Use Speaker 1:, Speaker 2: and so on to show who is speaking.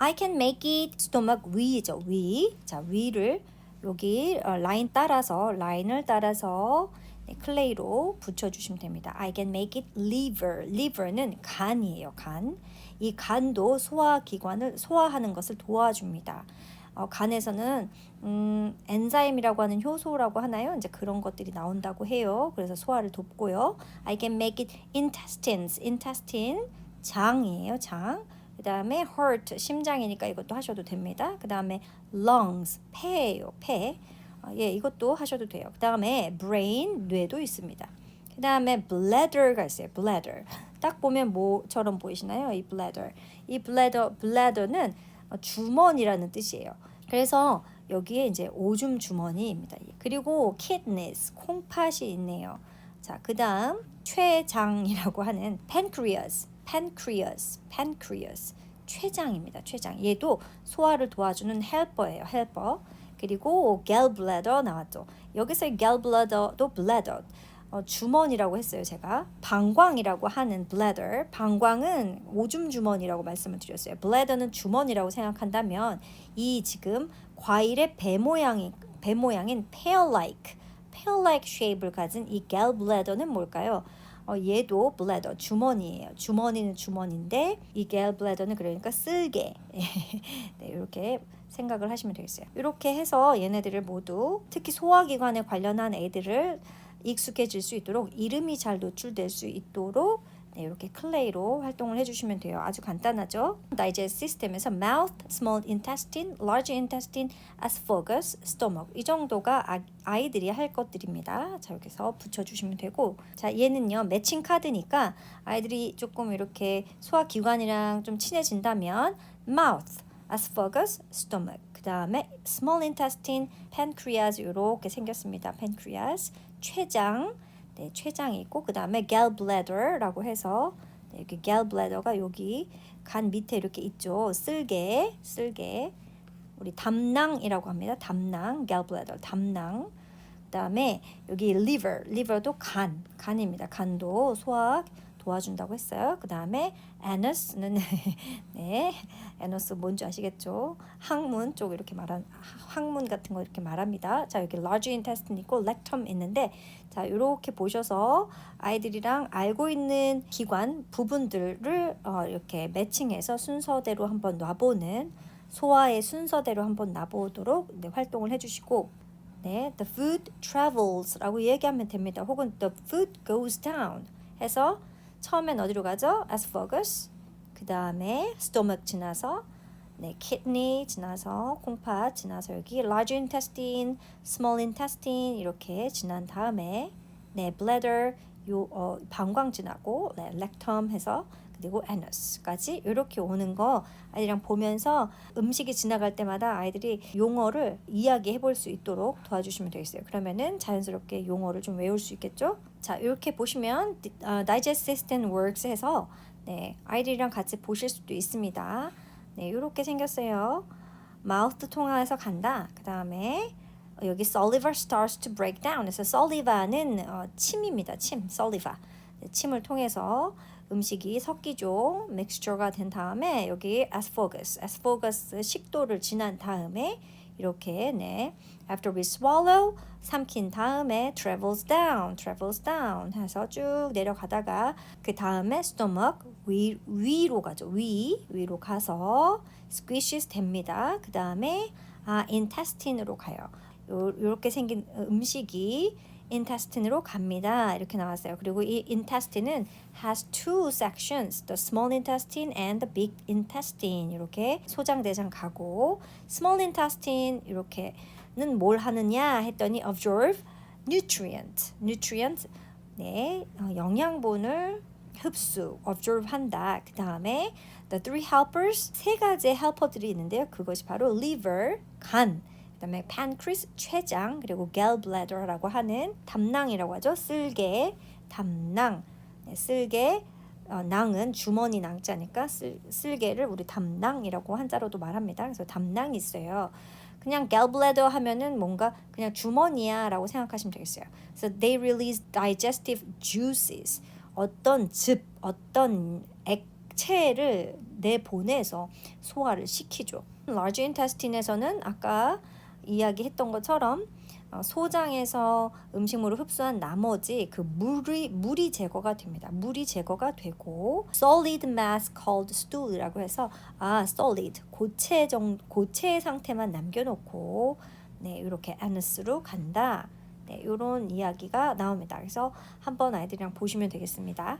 Speaker 1: I can make it stomach 위죠. 위. 자, 위를 여기 어, 라인 따라서 라인을 따라서 네, 클레이로 붙여주시면 됩니다. I can make it liver. liver는 간이에요. 간. 이 간도 소화 기관을 소화하는 것을 도와줍니다. 어, 간에서는 음, 엔자임이라고 하는 효소라고 하나요? 이제 그런 것들이 나온다고 해요. 그래서 소화를 돕고요. I can make it intestines. intestine 장이에요. 장. 그 다음에 heart 심장이니까 이것도 하셔도 됩니다. 그 다음에 lungs 폐예요. 폐. 어, 예, 이것도 하셔도 돼요. 그 다음에 brain 뇌도 있습니다. 그 다음에 bladder가 있어요. bladder. 딱 보면 뭐처럼 보이시나요? 이 bladder. 이 bladder, bladder는 주머니라는 뜻이에요. 그래서 여기에 이제 오줌 주머니입니다. 그리고 kidneys, 콩팥이 있네요. 자, 그 다음 췌장이라고 하는 pancreas, pancreas, pancreas, 췌장입니다. 췌장. 얘도 소화를 도와주는 헬퍼예요. 헬퍼. 그리고 gallbladder 나왔죠. 여기서 gallbladder도 bladder. 어, 주머니라고 했어요, 제가. 방광이라고 하는 bladder. 방광은 오줌 주머니라고 말씀을 드렸어요. bladder는 주머니라고 생각한다면 이 지금 과일의 배 모양이 배 모양인 pear-like, pear-like shape를 가진 이 gallbladder는 뭘까요? 어, 얘도 bladder 주머니예요. 주머니는 주머니인데 이 gallbladder는 그러니까 쓸개. 네, 이렇게 생각을 하시면 되겠어요. 이렇게 해서 얘네들을 모두 특히 소화기관에 관련한 애들을 익숙해질 수 있도록 이름이 잘 노출될 수 있도록 네, 이렇게 클레이로 활동을 해주시면 돼요. 아주 간단하죠. 다이제스트 시스템에서 mouth, small intestine, large intestine, esophagus, stomach 이 정도가 아, 아이들이 할 것들입니다. 자 여기서 붙여주시면 되고 자 얘는요 매칭 카드니까 아이들이 조금 이렇게 소화기관이랑 좀 친해진다면 mouth, esophagus, stomach 그 다음에 small intestine, pancreas 이렇게 생겼습니다. pancreas 췌장, 네, 췌장이 있고 그 다음에 gallbladder라고 해서 네, 여기 gallbladder가 여기 간 밑에 이렇게 있죠. 쓸개, 쓸개. 우리 담낭이라고 합니다. 담낭, gallbladder, 담낭. 그다음에 여기 liver, liver도 간, 간입니다. 간도 소화 도와준다고 했어요. 그 다음에 anus는 네, anus 뭔지 아시겠죠? 항문 쪽 이렇게 말한 항문 같은 거 이렇게 말합니다. 자 여기 large intestine 있고 rectum 있는데 자 이렇게 보셔서 아이들이랑 알고 있는 기관 부분들을 어, 이렇게 매칭해서 순서대로 한번 놔보는 소화의 순서대로 한번 놔보도록 네, 활동을 해주시고 네, the food travels라고 얘기하면 됩니다. 혹은 the food goes down 해서 처음엔 어디로 가죠? esophagus. 그 다음에 stomach 지나서 네, kidney 지나서 콩팥 지나서 여기 large intestine, small intestine 이렇게 지난 다음에 네, bladder 요 어, 방광 지나고 네, rectum 해서 그리고 anus까지 이렇게 오는 거 아이들이랑 보면서 음식이 지나갈 때마다 아이들이 용어를 이야기해 볼 수 있도록 도와주시면 되겠어요. 그러면은 자연스럽게 용어를 좀 외울 수 있겠죠? 자, 이렇게 보시면 uh, Digest System Works에서 네, 아이들이랑 같이 보실 수도 있습니다. 네, 이렇게 생겼어요. 마우스 통해서 간다. 그 다음에 여기 saliva starts to break down. 그래서 saliva는 어, 침입니다. 침, saliva. 침을 통해서 음식이 섞이죠. 믹스처가 된 다음에 여기 esophagus, esophagus 식도를 지난 다음에 이렇게 네 after we swallow 삼킨 다음에 travels down, travels down 해서 쭉 내려가다가 그 다음에 stomach 위, 위로 가죠. 위 위로 가서 squishes 됩니다. 그 다음에 아 intestine으로 가요. 요, 요렇게 생긴 음식이 intestine으로 갑니다. 이렇게 나왔어요. 그리고 이 intestine은 has two sections, the small intestine and the big intestine. 이렇게 소장, 대장 가고 small intestine 이렇게는 뭘 하느냐 했더니 absorb nutrient, nutrient 네 영양분을 흡수, absorb 한다. 그 다음에 the three helpers 세 가지 헬퍼들이 있는데요. 그것이 바로 liver, 간. 그다음에 pancreas 췌장 그리고 gallbladder라고 하는 담낭이라고 하죠. 쓸개, 담낭, 네, 쓸개 어, 낭은 주머니 낭자니까 쓸, 쓸개를 우리 담낭이라고 한자로도 말합니다. 그래서 담낭이 있어요. 그냥 gallbladder 하면은 뭔가 그냥 주머니야라고 생각하시면 되겠어요. 그래서 they release digestive juices. 어떤 즙, 어떤 액 액체를 내 보내서 소화를 시키죠. large intestine에서는 아까 이야기했던 것처럼 어, 소장에서 음식물을 흡수한 나머지 그 물이 물이 제거가 됩니다. 물이 제거가 되고 solid mass called stool이라고 해서 아 solid 고체 정 고체 상태만 남겨놓고 네 이렇게 anus로 간다. 네 이런 이야기가 나옵니다. 그래서 한번 아이들이랑 보시면 되겠습니다.